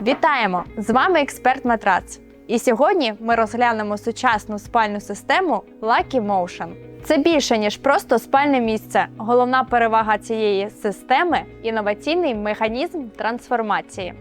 Вітаємо! З вами експерт Матрац. І сьогодні ми розглянемо сучасну спальну систему Lucky Motion. Це більше ніж просто спальне місце. Головна перевага цієї системи інноваційний механізм трансформації.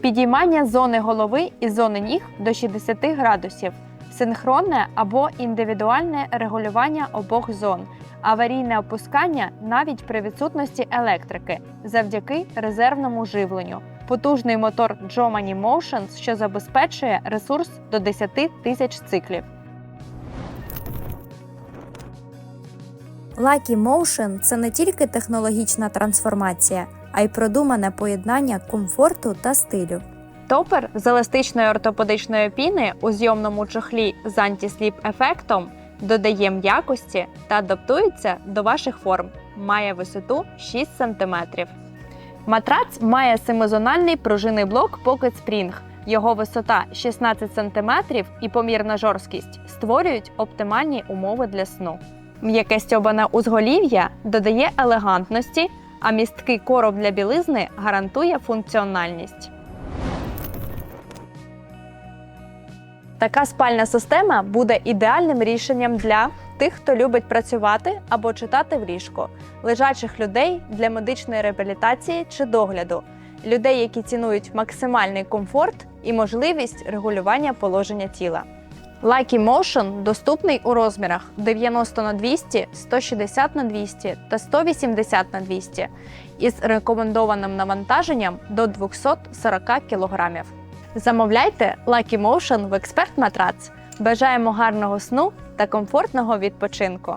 Підіймання зони голови і зони ніг до 60 градусів, синхронне або індивідуальне регулювання обох зон, аварійне опускання навіть при відсутності електрики завдяки резервному живленню, потужний мотор Jomani Motions, що забезпечує ресурс до 10 тисяч циклів. Lucky Motion – це не тільки технологічна трансформація, а й продумане поєднання комфорту та стилю. Топер з еластичної ортопедичної піни у зйомному чохлі з антисліп ефектом додає м'якості та адаптується до ваших форм. Має висоту 6 см. Матрац має семизональний пружинний блок Pocket Spring. Його висота 16 см і помірна жорсткість створюють оптимальні умови для сну. М'яке стьобане узголів'я додає елегантності, а місткий короб для білизни гарантує функціональність. Така спальна система буде ідеальним рішенням для тих, хто любить працювати або читати в ліжку, лежачих людей для медичної реабілітації чи догляду, людей, які цінують максимальний комфорт і можливість регулювання положення тіла. Lucky Motion доступний у розмірах 90 на 200, 160 на 200 та 180 на 200 із рекомендованим навантаженням до 240 кг. Замовляйте Lucky Motion в експерт Матрац. Бажаємо гарного сну та комфортного відпочинку.